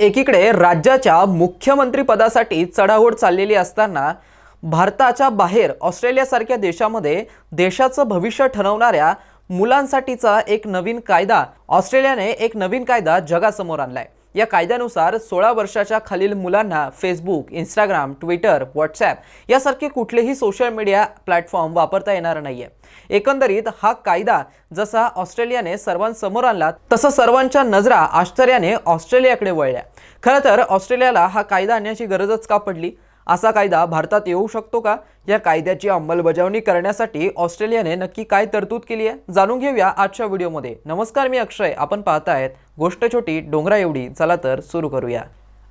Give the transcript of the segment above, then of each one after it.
एकीकडे राज्याच्या मुख्यमंत्रीपदासाठी चढाओढ चाललेली असताना भारताच्या बाहेर ऑस्ट्रेलियासारख्या देशामध्ये देशाचं भविष्य ठरवणाऱ्या मुलांसाठीचा एक नवीन कायदा ऑस्ट्रेलियाने एक नवीन कायदा जगासमोर आणलाय. या कायद्यानुसार सोळा वर्षाच्या खालील मुलांना फेसबुक इंस्टाग्राम ट्विटर व्हॉट्सॲप यासारखे कुठलेही सोशल मीडिया प्लॅटफॉर्म वापरता येणार नाहीये. एकंदरीत हा कायदा जसा ऑस्ट्रेलियाने सर्वांसमोर आणला तसं सर्वांच्या नजरा आश्चर्याने ऑस्ट्रेलियाकडे वळल्या. खरं तर ऑस्ट्रेलियाला हा कायदा आणण्याची गरजच का पडली? असा कायदा भारतात येऊ शकतो का? या कायद्याची अंमलबजावणी करण्यासाठी ऑस्ट्रेलियाने नक्की काय तरतूद केली आहे? जाणून घेऊया आजच्या व्हिडिओमध्ये. नमस्कार मी अक्षय. आपण पाहतायत गोष्ट छोटी डोंगरा एवढी चला तर सुरू करूया.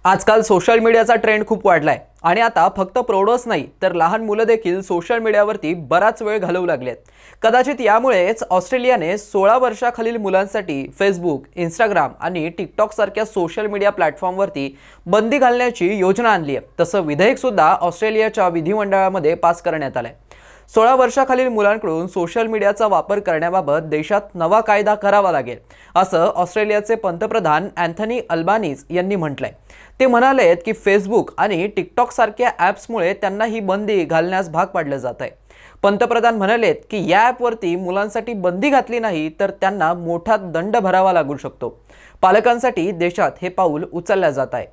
आजकाल सोशल मीडियाचा ट्रेंड खूप वाढलाय. आणि आता फक्त प्रौढच नाही तर लहान मुलं देखील सोशल मीडियावरती बराच वेळ घालवू लागलेत. कदाचित यामुळेच ऑस्ट्रेलियाने सोळा वर्षाखालील मुलांसाठी फेसबुक इंस्टाग्राम आणि टिकटॉक सारख्या सोशल मीडिया प्लॅटफॉर्मवरती बंदी घालण्याची योजना आणली आहे. तसं विधेयक सुद्धा ऑस्ट्रेलियाच्या विधिमंडळामध्ये पास करण्यात आलंय. सोळा वर्षाखालील मुलांकडून सोशल मीडियाचा वापर करण्याबाबत देशात नवा कायदा करावा लागेल असं ऑस्ट्रेलियाचे पंतप्रधान अँथनी अल्बानीज यांनी म्हटलंय. ते म्हणाले की फेसबुक आणि टिकटॉक सारख्या ॲप्समुळे त्यांना ही बंदी घालण्यास भाग पाडलं जात आहे पंतप्रधान म्हणालेत की या ॲपवरती मुलांसाठी बंदी घातली नाही तर त्यांना मोठा दंड भरावा लागू शकतो. पालकांसाठी देशात हे पाऊल उचलल्या जात आहे.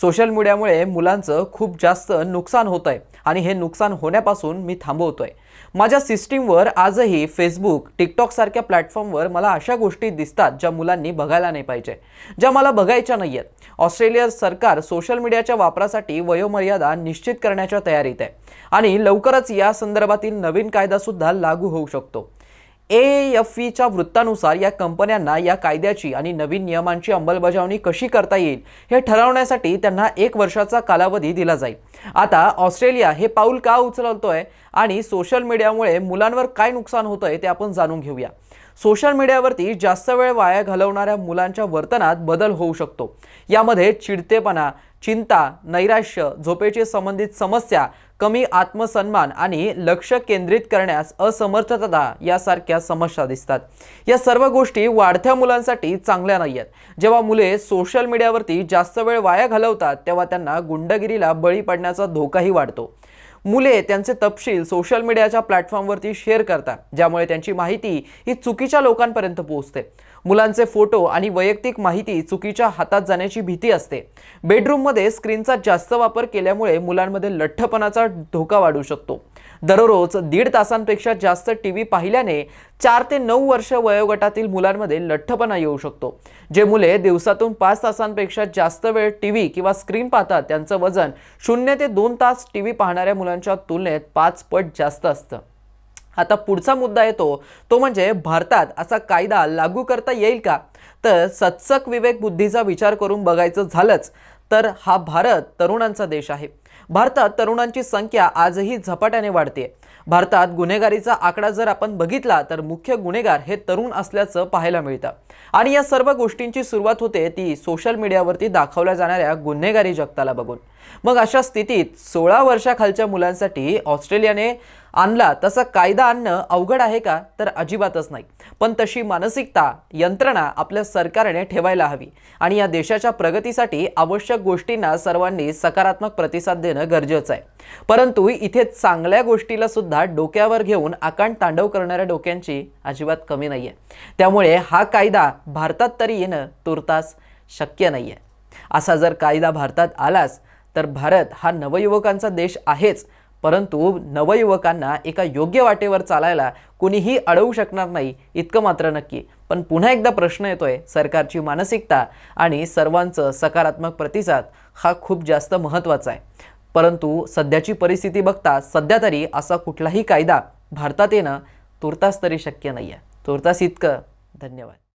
सोशल मीडियामुळे मुलांचं खूप जास्त नुकसान होत आहे आणि हे नुकसान होण्यापासून मी थांबवतोय. माझ्या सिस्टीमवर आजही फेसबुक टिकटॉक सारख्या प्लॅटफॉर्मवर मला अशा गोष्टी दिसतात ज्या मुलांनी बघायला नाही पाहिजे ज्या मला बघायच्या नाही आहेत ऑस्ट्रेलिया सरकार सोशल मीडियाच्या वापरासाठी वयोमर्यादा निश्चित करण्याच्या तयारीत आहे आणि लवकरच या संदर्भातील नवीन कायदासुद्धा लागू होऊ शकतो. ए एफ ईच्या वृत्तानुसार या कंपन्यांना या कायद्याची आणि नवीन नियमांची अंमलबजावणी कशी करता येईल हे ठरवण्यासाठी त्यांना एक वर्षाचा कालावधी दिला जाईल. आता ऑस्ट्रेलिया हे पाऊल का उचलतोय आणि सोशल मीडियामुळे मुलांवर काय नुकसान होतंय ते आपण जाणून घेऊया. सोशल मीडियावरती जास्त वेळ वाया घालवणाऱ्या मुलांच्या वर्तनात बदल होऊ शकतो. यामध्ये चिडतेपणा चिंता नैराश्य झोपेचे संबंधित समस्या कमी आत्मसन्मान आणि लक्ष केंद्रित करण्यास असमर्थता यासारख्या समस्या दिसतात. या सर्व गोष्टी वाढत्या मुलांसाठी चांगल्या नाही आहेत जेव्हा मुले सोशल मीडियावरती जास्त वेळ वाया घालवतात तेव्हा त्यांना गुंडगिरीला बळी पडण्याचा धोकाही वाढतो. मुले त्यांचे तपशील सोशल मीडियाच्या प्लॅटफॉर्मवरती शेअर करतात. ज्यामुळे त्यांची माहिती ही चुकीच्या लोकांपर्यंत पोहोचते. मुलांचे फोटो आणि वैयक्तिक माहिती चुकीच्या हातात जाण्याची भीती असते. बेडरूममध्ये स्क्रीनचा जास्त वापर केल्यामुळे मुलांमध्ये लठ्ठपणाचा धोका वाढू शकतो. दररोज दीड तासांपेक्षा जास्त टी व्ही पाहिल्याने चार ते नऊ वर्ष वयोगटातील मुलांमध्ये लठ्ठपणा येऊ शकतो. जे मुले दिवसातून पाच तासांपेक्षा जास्त वेळ टी व्ही किंवा स्क्रीन पाहतात त्यांचं वजन शून्य ते दोन तास टी व्ही पाहणाऱ्या मुलांच्या तुलनेत पाच पट जास्त असतं. आता पुढचा मुद्दा येतो तो म्हणजे भारतात असा कायदा लागू करता येईल का? तर सत्सक विवेक बुद्धीचा विचार करून बघायचं झालंच तर हा भारत तरुणांचा देश आहे. भारतात तरुणांची संख्या आजही झपाट्याने वाढते भारतात गुन्हेगारीचा आकडा जर आपण बघितला तर मुख्य गुन्हेगार हे तरुण असल्याचं पाहायला मिळतं. आणि या सर्व गोष्टींची सुरुवात होते ती सोशल मीडियावरती दाखवल्या जाणाऱ्या गुन्हेगारी जगताला बघून. मग अशा स्थितीत सोळा वर्षाखालच्या मुलांसाठी ऑस्ट्रेलियाने आणला तसा कायदा आणणं अवघड आहे का? तर अजिबातच नाही. पण तशी मानसिकता यंत्रणा आपल्या सरकारने ठेवायला हवी आणि या देशाच्या प्रगतीसाठी आवश्यक गोष्टींना सर्वांनी सकारात्मक प्रतिसाद देणं गरजेचं आहे. परंतु इथे चांगल्या गोष्टीला सुद्धा डोक्यावर घेऊन आकांड तांडव करणाऱ्या डोक्यांची अजिबात कमी नाही आहे त्यामुळे हा कायदा भारतात तरी येणं तुर्तास शक्य नाही आहे असा जर कायदा भारतात आलाच तर भारत हा नवयुवकांचा देश आहेच. परंतु नवयुवकांना एका योग्य वाटेवर चालायला कुणीही अडवू शकणार नाही इतकं मात्र नक्की. पण पुन्हा एकदा प्रश्न येतोय सरकारची मानसिकता आणि सर्वांचं सकारात्मक प्रतिसाद हा खूप जास्त महत्त्वाचा आहे. परंतु सध्याची परिस्थिती बघता सध्या तरी असा कुठलाही कायदा भारतात येणं तुर्तास तरी शक्य नाही आहे तुर्तास इतकं. धन्यवाद.